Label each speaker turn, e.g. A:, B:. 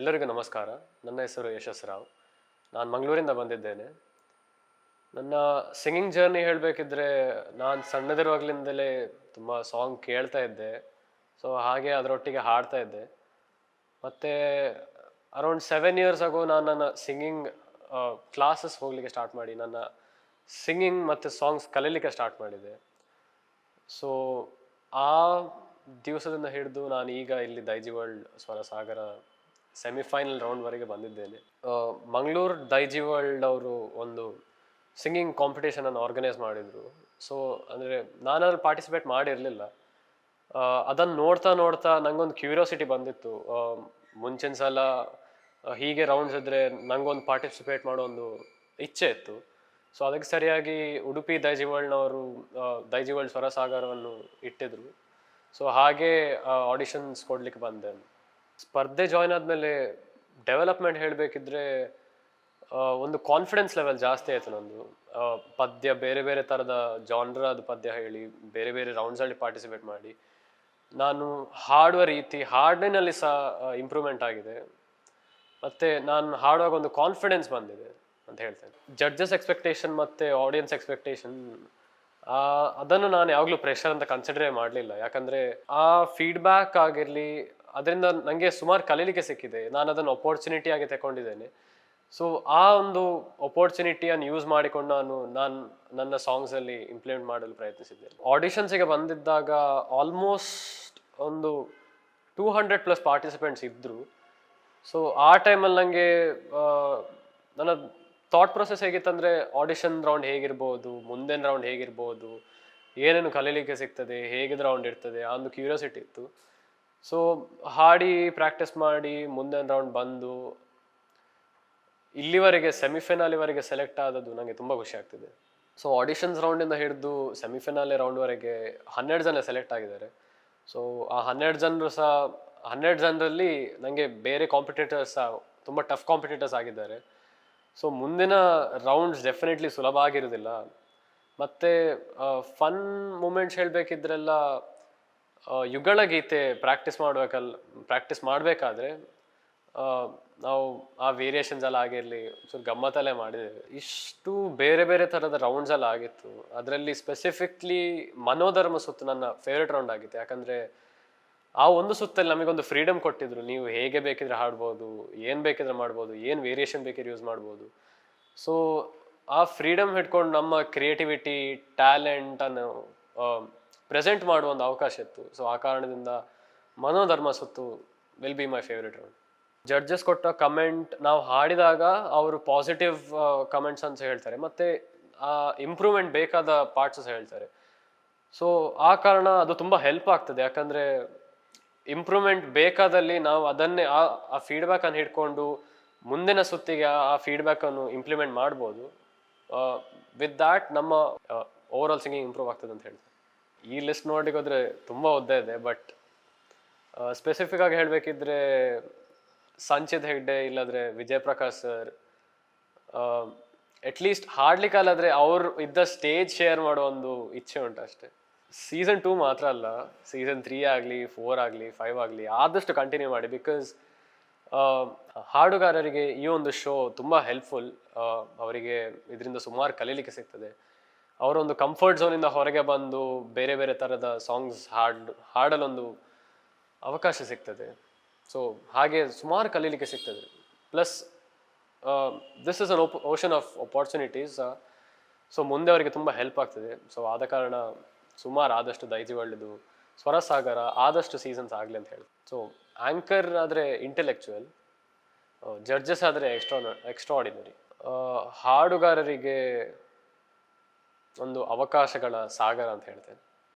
A: ಎಲ್ಲರಿಗೂ ನಮಸ್ಕಾರ. ನನ್ನ ಹೆಸರು ಯಶಸ್ ರಾವ್. ನಾನು ಮಂಗಳೂರಿಂದ ಬಂದಿದ್ದೇನೆ. ನನ್ನ ಸಿಂಗಿಂಗ್ ಜರ್ನಿ ಹೇಳಬೇಕಿದ್ರೆ ನಾನು ಸಣ್ಣದಿರುವಾಗಲಿಂದಲೇ ತುಂಬ ಸಾಂಗ್ ಕೇಳ್ತಾ ಇದ್ದೆ. ಸೊ ಹಾಗೆ ಅದರೊಟ್ಟಿಗೆ ಹಾಡ್ತಾ ಇದ್ದೆ. ಮತ್ತು ಅರೌಂಡ್ ಸೆವೆನ್ ಇಯರ್ಸ್ ಆಗೋ ನಾನು ನನ್ನ ಸಿಂಗಿಂಗ್ ಕ್ಲಾಸಸ್ ಹೋಗಲಿಕ್ಕೆ ಸ್ಟಾರ್ಟ್ ಮಾಡಿ, ನನ್ನ ಸಿಂಗಿಂಗ್ ಮತ್ತು ಸಾಂಗ್ಸ್ ಕಲೀಲಿಕ್ಕೆ ಸ್ಟಾರ್ಟ್ ಮಾಡಿದೆ. ಸೊ ಆ ದಿವಸದಿಂದ ಹಿಡಿದು ನಾನು ಈಗ ಇಲ್ಲಿ ದೈಜಿ ವರ್ಲ್ಡ್ ಸ್ವರಸಾಗರ ಸೆಮಿಫೈನಲ್ ರೌಂಡ್ವರೆಗೆ ಬಂದಿದ್ದೇನೆ. ಮಂಗಳೂರು ದೈಜಿ ವರ್ಲ್ಡ್ ಅವರು ಒಂದು ಸಿಂಗಿಂಗ್ ಕಾಂಪಿಟೇಷನನ್ನು ಆರ್ಗನೈಸ್ ಮಾಡಿದರು. ಸೊ ಅಂದರೆ ನಾನು ಅದ್ರಲ್ಲಿ ಪಾರ್ಟಿಸಿಪೇಟ್ ಮಾಡಿರಲಿಲ್ಲ ಅದನ್ನು ನೋಡ್ತಾ ನೋಡ್ತಾ ನನಗೊಂದು ಕ್ಯೂರಿಯಾಸಿಟಿ ಬಂದಿತ್ತು. ಮುಂಚಿನ ಸಲ ಹೀಗೆ ರೌಂಡ್ಸ್ ಇದ್ದರೆ ನನಗೊಂದು ಪಾರ್ಟಿಸಿಪೇಟ್ ಮಾಡೋ ಒಂದು ಇಚ್ಛೆ ಇತ್ತು. ಸೊ ಅದಕ್ಕೆ ಸರಿಯಾಗಿ ಉಡುಪಿ ದೈಜಿ ವರ್ಲ್ಡ್ನವರು ದೈಜಿ ವರ್ಲ್ಡ್ ಸ್ವರಸಾಗರವನ್ನು ಇಟ್ಟಿದ್ರು. ಸೊ ಹಾಗೆ ಆಡಿಷನ್ಸ್ ಕೊಡ್ಲಿಕ್ಕೆ ಬಂದೆ. ಸ್ಪರ್ಧೆ ಜಾಯ್ನ್ ಆದಮೇಲೆ ಡೆವಲಪ್ಮೆಂಟ್ ಹೇಳಬೇಕಿದ್ರೆ ಒಂದು ಕಾನ್ಫಿಡೆನ್ಸ್ ಲೆವೆಲ್ ಜಾಸ್ತಿ ಆಯಿತು ನಂದು. ಪದ್ಯ ಬೇರೆ ಬೇರೆ ಥರದ ಜಾನ್ರಾದ ಪದ್ಯ ಹೇಳಿ, ಬೇರೆ ಬೇರೆ ರೌಂಡ್ಸಲ್ಲಿ ಪಾರ್ಟಿಸಿಪೇಟ್ ಮಾಡಿ. ನಾನು ಹಾಡುವ ರೀತಿ ಹಾಡಿನಲ್ಲಿ ಸಹ ಇಂಪ್ರೂವ್ಮೆಂಟ್ ಆಗಿದೆ. ಮತ್ತು ನಾನು ಹಾಡುವಾಗ ಒಂದು ಕಾನ್ಫಿಡೆನ್ಸ್ ಬಂದಿದೆ ಅಂತ ಹೇಳ್ತೇನೆ. ಜಡ್ಜಸ್ ಎಕ್ಸ್ಪೆಕ್ಟೇಷನ್ ಮತ್ತು ಆಡಿಯನ್ಸ್ ಎಕ್ಸ್ಪೆಕ್ಟೇಷನ್ ಅದನ್ನು ನಾನು ಯಾವಾಗಲೂ ಪ್ರೆಷರ್ ಅಂತ ಕನ್ಸಿಡರೇ ಮಾಡಲಿಲ್ಲ. ಯಾಕಂದರೆ ಆ ಫೀಡ್ಬ್ಯಾಕ್ ಆಗಿರಲಿ ಅದರಿಂದ ನನಗೆ ಸುಮಾರು ಕಲೀಲಿಕ್ಕೆ ಸಿಕ್ಕಿದೆ. ನಾನು ಅದನ್ನು ಅಪೋರ್ಚುನಿಟಿ ಆಗಿ ತಗೊಂಡಿದ್ದೇನೆ ಸೊ ಆ ಒಂದು ಅಪೋರ್ಚುನಿಟಿಯನ್ನು ಯೂಸ್ ಮಾಡಿಕೊಂಡು ನಾನು ನಾನು ನನ್ನ ಸಾಂಗ್ಸಲ್ಲಿ ಇಂಪ್ಲಿಮೆಂಟ್ ಮಾಡಲು ಪ್ರಯತ್ನಿಸಿದ್ದೇನೆ ಆಡಿಷನ್ಸಿಗೆ ಬಂದಿದ್ದಾಗ ಆಲ್ಮೋಸ್ಟ್ ಒಂದು ಟೂ ಹಂಡ್ರೆಡ್ ಪ್ಲಸ್ ಪಾರ್ಟಿಸಿಪೆಂಟ್ಸ್ ಇದ್ದರು ಸೊ ಆ ಟೈಮಲ್ಲಿ ನನಗೆ ನನ್ನ ಥಾಟ್ ಪ್ರೊಸೆಸ್ ಹೇಗಿತ್ತಂದರೆ ಆಡಿಷನ್ ರೌಂಡ್ ಹೇಗಿರ್ಬೋದು, ಮುಂದಿನ ರೌಂಡ್ ಹೇಗಿರ್ಬೋದು, ಏನೇನು ಕಲೀಲಿಕ್ಕೆ ಸಿಗ್ತದೆ, ಹೇಗಿದ್ ರೌಂಡ್ ಇರ್ತದೆ, ಆ ಒಂದು ಕ್ಯೂರಿಯಾಸಿಟಿ ಇತ್ತು. ಸೊ ಹಾಡಿ ಪ್ರಾಕ್ಟೀಸ್ ಮಾಡಿ ಮುಂದಿನ ರೌಂಡ್ ಬಂದು ಇಲ್ಲಿವರೆಗೆ ಸೆಮಿಫೈನಲ್ವರೆಗೆ ಸೆಲೆಕ್ಟ್ ಆದದ್ದು ನನಗೆ ತುಂಬ ಖುಷಿ ಆಗ್ತಿದೆ. ಸೊ ಆಡಿಷನ್ಸ್ ರೌಂಡಿಂದ ಹಿಡಿದು ಸೆಮಿಫೈನಲ್ ರೌಂಡ್ವರೆಗೆ ಹನ್ನೆರಡು ಜನ ಸೆಲೆಕ್ಟ್ ಆಗಿದ್ದಾರೆ. ಸೊ ಆ ಹನ್ನೆರಡು ಜನರು ಸಹ, ಹನ್ನೆರಡು ಜನರಲ್ಲಿ ನನಗೆ ಬೇರೆ ಕಾಂಪಿಟೇಟರ್ಸ್ ಸಹ ತುಂಬ ಟಫ್ ಕಾಂಪಿಟೇಟರ್ಸ್ ಆಗಿದ್ದಾರೆ. ಸೊ ಮುಂದಿನ ರೌಂಡ್ಸ್ ಡೆಫಿನೆಟ್ಲಿ ಸುಲಭ ಆಗಿರೋದಿಲ್ಲ ಮತ್ತು ಫನ್ ಮೂಮೆಂಟ್ಸ್ ಹೇಳಬೇಕಿದ್ರೆಲ್ಲ ಯುಗಳ ಗೀತೆ ಪ್ರಾಕ್ಟೀಸ್ ಮಾಡ್ಬೇಕಲ್ಲ ಪ್ರಾಕ್ಟೀಸ್ ಮಾಡಬೇಕಾದ್ರೆ ನಾವು ಆ ವೇರಿಯೇಷನ್ಸ್ ಎಲ್ಲ ಆಗಿರಲಿ, ಒಂಚೂರು ಗಮ್ಮತ್ತಲ್ಲೇ ಮಾಡಿದ್ದೇವೆ. ಇಷ್ಟು ಬೇರೆ ಬೇರೆ ಥರದ ರೌಂಡ್ಸ್ ಎಲ್ಲ ಆಗಿತ್ತು. ಅದರಲ್ಲಿ ಸ್ಪೆಸಿಫಿಕ್ಲಿ ಮನೋಧರ್ಮ ಸುತ್ತು ನನ್ನ ಫೇವ್ರೆಟ್ ರೌಂಡ್ ಆಗಿತ್ತು. ಯಾಕಂದರೆ ಆ ಒಂದು ಸುತ್ತಲ್ಲಿ ನಮಗೊಂದು ಫ್ರೀಡಮ್ ಕೊಟ್ಟಿದ್ರು. ನೀವು ಹೇಗೆ ಬೇಕಿದ್ರೆ ಹಾಡ್ಬೋದು, ಏನು ಬೇಕಿದ್ರೆ ಮಾಡ್ಬೋದು, ಏನು ವೇರಿಯೇಷನ್ ಬೇಕಿದ್ರೆ ಯೂಸ್ ಮಾಡ್ಬೋದು. ಸೊ ಆ ಫ್ರೀಡಮ್ ಹಿಡ್ಕೊಂಡು ನಮ್ಮ ಕ್ರಿಯೇಟಿವಿಟಿ ಟ್ಯಾಲೆಂಟನ್ನು ಪ್ರೆಸೆಂಟ್ ಮಾಡುವ ಒಂದು ಅವಕಾಶ ಇತ್ತು. ಸೊ ಆ ಕಾರಣದಿಂದ ಮನೋಧರ್ಮ ಸುತ್ತು will be my favourite round judges ಕೊಟ್ಟ ಕಮೆಂಟ್ ನಾವು ಹಾಡಿದಾಗ ಅವರು ಪಾಸಿಟಿವ್ ಕಮೆಂಟ್ಸ್ ಅಂತ ಹೇಳ್ತಾರೆ. ಮತ್ತು ಇಂಪ್ರೂವ್ಮೆಂಟ್ ಬೇಕಾದ ಪಾರ್ಟ್ಸ್ ಹೇಳ್ತಾರೆ. ಸೊ ಆ ಕಾರಣ ಅದು ತುಂಬ ಹೆಲ್ಪ್ ಆಗ್ತದೆ. ಯಾಕಂದರೆ ಇಂಪ್ರೂವ್ಮೆಂಟ್ ಬೇಕಾದಲ್ಲಿ ನಾವು ಅದನ್ನೇ, ಆ ಆ ಫೀಡ್ಬ್ಯಾಕನ್ನು ಹಿಡ್ಕೊಂಡು ಮುಂದಿನ ಸುತ್ತಿಗೆ ಆ- ಆ ಫೀಡ್ಬ್ಯಾಕನ್ನು ಇಂಪ್ಲಿಮೆಂಟ್ ಮಾಡ್ಬೋದು. ವಿತ್ ದ್ಯಾಟ್ ನಮ್ಮ ಓವರ್ ಆಲ್ ಸಿಂಗಿಂಗ್ ಇಂಪ್ರೂವ್ ಆಗ್ತದೆ ಅಂತ ಹೇಳ್ತಾರೆ. ಈ ಲಿಸ್ಟ್ ನೋಡಿಗೆ ಹೋದ್ರೆ ತುಂಬ ಉದ್ದ ಇದೆ ಬಟ್ ಸ್ಪೆಸಿಫಿಕ್ ಆಗಿ ಹೇಳಬೇಕಿದ್ರೆ ಸಂಚಿತ್ ಹೆಗ್ಡೆ ಇಲ್ಲಾದ್ರೆ Vijay Prakash sir at least ಹಾಡ್ಲಿಕ್ಕಲ್ಲಾದ್ರೆ ಅವ್ರು ಇದ್ದ ಸ್ಟೇಜ್ ಶೇರ್ ಮಾಡೋ ಒಂದು ಇಚ್ಛೆ ಉಂಟು ಅಷ್ಟೇ. ಸೀಸನ್ ಟೂ ಮಾತ್ರ ಅಲ್ಲ ಸೀಸನ್ ತ್ರೀ ಆಗಲಿ ಫೋರ್ ಆಗಲಿ ಫೈವ್ ಆಗಲಿ ಆದಷ್ಟು ಕಂಟಿನ್ಯೂ ಮಾಡಿ ಬಿಕಾಸ್ ಹಾಡುಗಾರರಿಗೆ ಈ ಒಂದು ಶೋ ತುಂಬ ಹೆಲ್ಪ್ಫುಲ್ ಅವರಿಗೆ ಇದರಿಂದ ಸುಮಾರು ಕಲೀಲಿಕ್ಕೆ ಸಿಗ್ತದೆ. ಅವರೊಂದು ಕಂಫರ್ಟ್ ಝೋನಿಂದ ಹೊರಗೆ ಬಂದು ಬೇರೆ ಬೇರೆ ಥರದ ಸಾಂಗ್ಸ್ ಹಾಡ್, ಹಾಡಲೊಂದು ಅವಕಾಶ ಸಿಗ್ತದೆ. ಸೊ ಹಾಗೆ ಸುಮಾರು ಕಲೀಲಿಕ್ಕೆ ಸಿಗ್ತದೆ. Plus this is an ocean of opportunities so ಮುಂದೆ ಅವರಿಗೆ ತುಂಬ ಹೆಲ್ಪ್ ಆಗ್ತದೆ. ಸೊ ಆದ ಕಾರಣ ಸುಮಾರು ಆದಷ್ಟು ದೈಜಿ ಸ್ವರಸಾಗರ ಆದಷ್ಟು ಸೀಸನ್ಸ್ ಆಗಲಿ ಅಂತ ಹೇಳಿ ಸೊ ಆ್ಯಂಕರ್ ಆದರೆ ಇಂಟೆಲೆಕ್ಚುಯಲ್ ಜಡ್ಜಸ್ ಆದರೆ ಎಕ್ಸ್ಟ್ರಾ ಎಕ್ಸ್ಟ್ರಾ ಆರ್ಡಿನರಿ ಹಾಡುಗಾರರಿಗೆ ಒಂದು ಅವಕಾಶಗಳ ಸಾಗರ ಅಂತ ಹೇಳ್ತೇನೆ.